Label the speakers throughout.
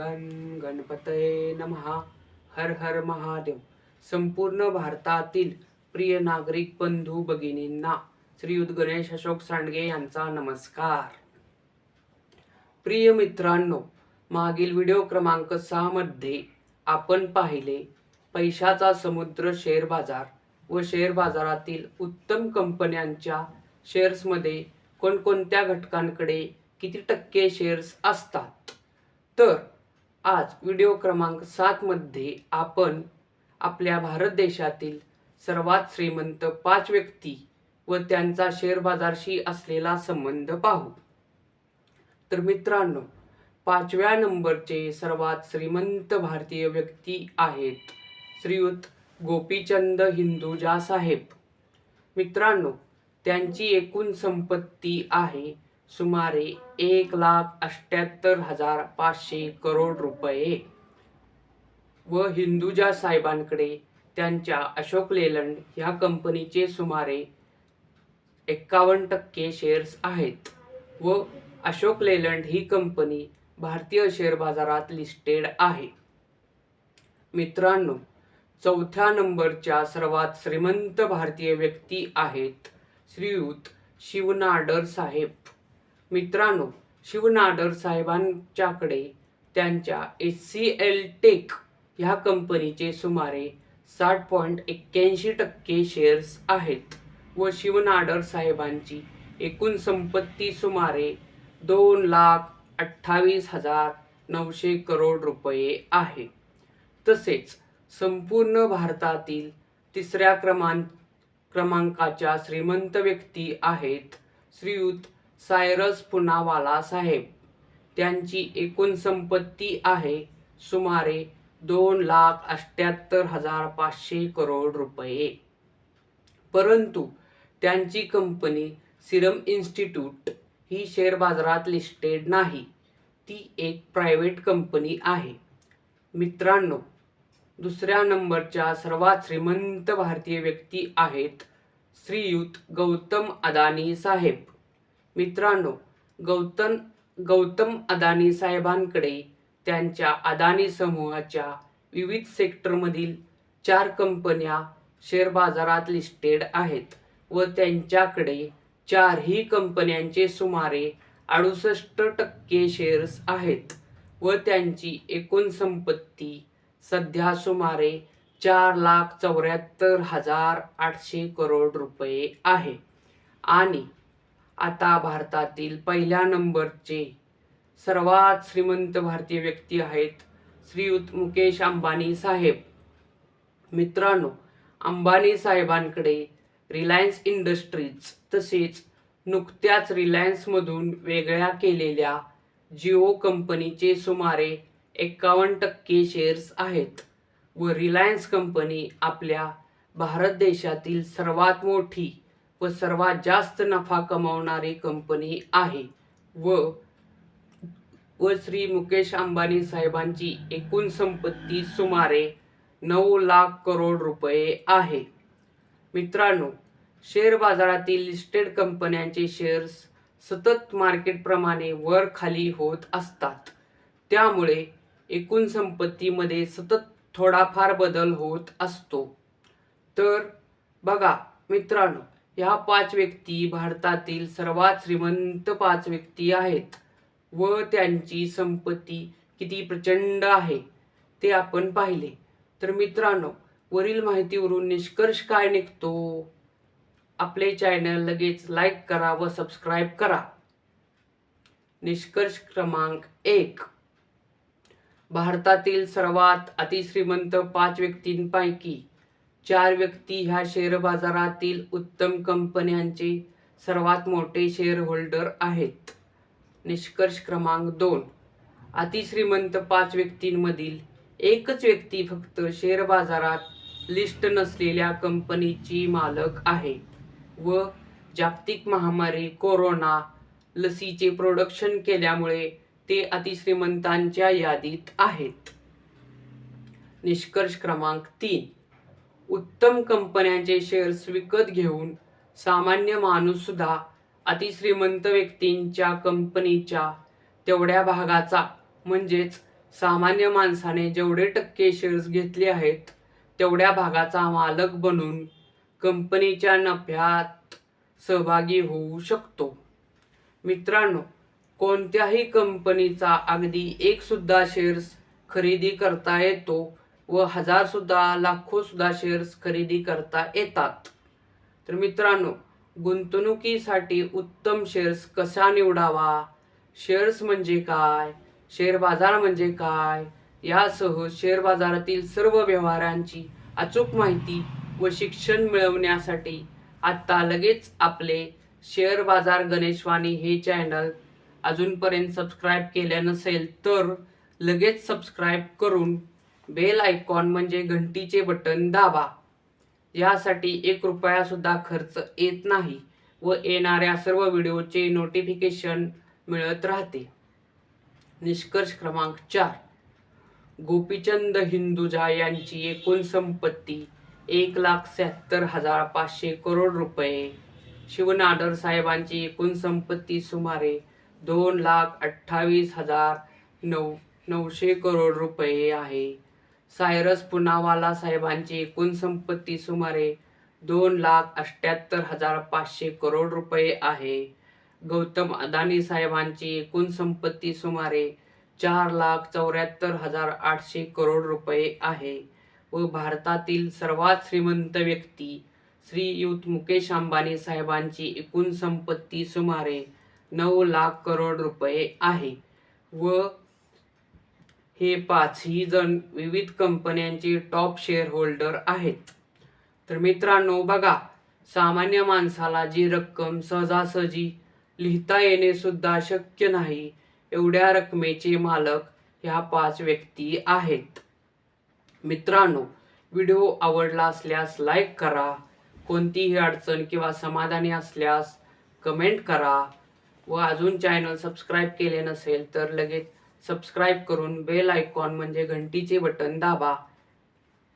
Speaker 1: गण गणपतये नमहा हर हर महादेव. संपूर्ण भारतातील प्रिय नागरिक बंधू भगिनींना श्रीयुत गणेश अशोक सांडगे यांचा नमस्कार. प्रिय मित्रांनो मागील व्हिडिओ क्रमांक सहामध्ये आपण पाहिले पैशाचा समुद्र शेअर बाजार व शेअर बाजारातील उत्तम कंपन्यांच्या शेअर्समध्ये कोणकोणत्या घटकांकडे किती टक्के शेअर्स असतात? तर आज व्हिडिओ क्रमांक सातमध्ये आपण आपल्या भारत देशातील सर्वात श्रीमंत पाच व्यक्ती व त्यांचा शेअर बाजारशी असलेला संबंध पाहू. तर मित्रांनो पाचव्या नंबरचे सर्वात श्रीमंत भारतीय व्यक्ती आहेत श्रीयुत गोपीचंद हिंदुजा साहेब. मित्रांनो त्यांची एकूण संपत्ती आहे सुमारे एक लाख अष्ट्याहत्तर हजार पाचशे करोड रुपये. व हिंदुजा साहेबांकडे त्यांच्या अशोक लेलंड ह्या कंपनीचे सुमारे एक्कावन्न टक्के शेअर्स आहेत. व अशोक लेलंड ही कंपनी भारतीय शेअर बाजारात लिस्टेड आहे. मित्रांनो चौथ्या नंबरच्या सर्वात श्रीमंत भारतीय व्यक्ती आहेत श्रीयुत शिवनाडर साहेब. मित्रांनो शिवनाडर साहेबांच्याकडे त्यांच्या एच सी एल टेक ह्या कंपनीचे सुमारे साठ पॉईंट एक्क्याऐंशी टक्के शेअर्स आहेत व शिवनाडर साहेबांची एकूण संपत्ती सुमारे दोन लाख अठ्ठावीस हजार नऊशे करोड रुपये आहे. तसेच संपूर्ण भारतातील तिसऱ्या क्रमांक क्रमांकाच्या श्रीमंत व्यक्ती आहेत श्रीयुत सायरस पुनावाला साहेब. त्यांची एकूण संपत्ती आहे सुमारे दोन लाख अष्ट्याहत्तर हजार पाचशे करोड रुपये. परंतु त्यांची कंपनी सिरम इन्स्टिट्यूट ही शेअर बाजारात लिस्टेड नाही. ती एक प्रायव्हेट कंपनी आहे. मित्रांनो दुसऱ्या नंबरच्या सर्वात श्रीमंत भारतीय व्यक्ती आहेत श्रीयुत गौतम अदानी साहेब. मित्रांनो गौतम गौतम अदानी साहेबांकडे त्यांच्या अदानी समूहाच्या विविध सेक्टरमधील चार कंपन्या शेअर बाजारात लिस्टेड आहेत व त्यांच्याकडे चारही कंपन्यांचे सुमारे अडुसष्ट टक्के शेअर्स आहेत व त्यांची एकूण संपत्ती सध्या सुमारे चार लाख चौऱ्याहत्तर हजार आठशे करोड रुपये आहे. आणि आता भारतातील पहिल्या नंबरचे सर्वात श्रीमंत भारतीय व्यक्ती आहेत श्रीयुत मुकेश अंबानी साहेब. मित्रांनो अंबानी साहेबांकडे रिलायन्स इंडस्ट्रीज तसेच नुकत्याच रिलायन्समधून वेगळ्या केलेल्या जिओ कंपनीचे सुमारे एक्कावन्न टक्के शेअर्स आहेत व रिलायन्स कंपनी आपल्या भारत देशातील सर्वात मोठी व सर्वात जास्त नफा कमावणारी कंपनी आहे. व व श्री मुकेश अंबानी साहेबांची एकूण संपत्ती सुमारे नऊ लाख करोड रुपये आहे. मित्रांनो शेअर बाजारातील लिस्टेड कंपन्यांचे शेअर्स सतत मार्केटप्रमाणे वर खाली होत असतात. त्यामुळे एकूण संपत्तीमध्ये सतत थोडाफार बदल होत असतो. तर बघा मित्रांनो ह्या पाच व्यक्ती भारतातील सर्वात श्रीमंत पाच व्यक्ती आहेत व त्यांची संपत्ती किती प्रचंड आहे ते आपण पाहिले. तर मित्रांनो वरील माहितीवरून निष्कर्ष काय निघतो? आपले चॅनल लगेच लाईक करा व सबस्क्राईब करा. निष्कर्ष क्रमांक एक. भारतातील सर्वात अतिश्रीमंत पाच व्यक्तींपैकी चार व्यक्ती ह्या शेअर बाजारातील उत्तम कंपन्यांचे सर्वात मोठे शेअर होल्डर आहेत. निष्कर्ष क्रमांक दोन. अतिश्रीमंत पाच व्यक्तींमधील एकच व्यक्ती फक्त शेअर बाजारात लिस्ट नसलेल्या कंपनीची मालक आहे व जागतिक महामारी कोरोना लसीचे प्रोडक्शन केल्यामुळे ते अतिश्रीमंतांच्या यादीत आहेत. निष्कर्ष क्रमांक तीन. उत्तम कंपन्यांचे शेअर्स विकत घेऊन सामान्य माणूससुद्धा अतिश्रीमंत व्यक्तींच्या कंपनीच्या तेवढ्या भागाचा म्हणजेच सामान्य माणसाने जेवढे टक्के शेअर्स घेतले आहेत तेवढ्या भागाचा मालक बनून कंपनीच्या नफ्यात सहभागी होऊ शकतो. मित्रांनो कोणत्याही कंपनीचा अगदी एकसुद्धा शेअर्स खरेदी करता येतो व हजार सुद्धा लाखो सुद्धा शेअर्स खरेदी करता येतात. तर मित्रांनो गुंतवणुकीसाठी उत्तम शेअर्स कसा निवडावा? शेअर्स म्हणजे काय? शेअर बाजार म्हणजे काय? यासह शेअर बाजारातील सर्व व्यवहारांची अचूक माहिती व शिक्षण मिळवण्यासाठी आत्ता लगेच आपले शेअर बाजार गणेशवाणी हे चॅनल अजूनपर्यंत सबस्क्राईब केले नसेल तर लगेच सबस्क्राईब करून बेल आयकॉन म्हणजे घंटीचे बटन दाबा. यासाठी एक रुपयासुद्धा खर्च येत नाही व येणाऱ्या सर्व व्हिडिओचे नोटिफिकेशन मिळत राहते. निष्कर्ष क्रमांक चार. गोपीचंद हिंदुजा यांची एकूण संपत्ती एक लाख शहात्तर हजार पाचशे करोड रुपये. शिवनाडर साहेबांची एकूण संपत्ती सुमारे दोन लाख अठ्ठावीस हजार नऊ नऊशे करोड रुपये आहे. सायरस पुनावाला साहेबांची एकूण संपत्ती सुमारे दोन लाख अष्ट्याहत्तर हजार पाचशे करोड रुपये आहे. गौतम अदानी साहेबांची एकूण संपत्ती सुमारे चार लाख चौऱ्याहत्तर हजार आठशे करोड रुपये आहे व भारतातील सर्वात श्रीमंत व्यक्ती श्रीयुत मुकेश अंबानी साहेबांची एकूण संपत्ती सुमारे नऊ लाख करोड रुपये आहे व हे पाचही जण विविध कंपन्यांचे टॉप शेअर होल्डर आहेत. तर मित्रांनो बघा सामान्य माणसाला जी रक्कम सहजासहजी लिहिता येणे सुद्धा शक्य नाही एवढ्या रकमेचे मालक ह्या पाच व्यक्ती आहेत. मित्रांनो व्हिडिओ आवडला असल्यास लाईक करा कोणतीही अडचण किंवा समाधानी असल्यास कमेंट करा. व अजून चॅनल सबस्क्राईब केले नसेल तर लगेच सबस्क्राईब करून बेल आयकॉन म्हणजे घंटीचे बटन दाबा.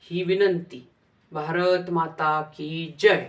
Speaker 1: ही विनंती. भारत माता की जय.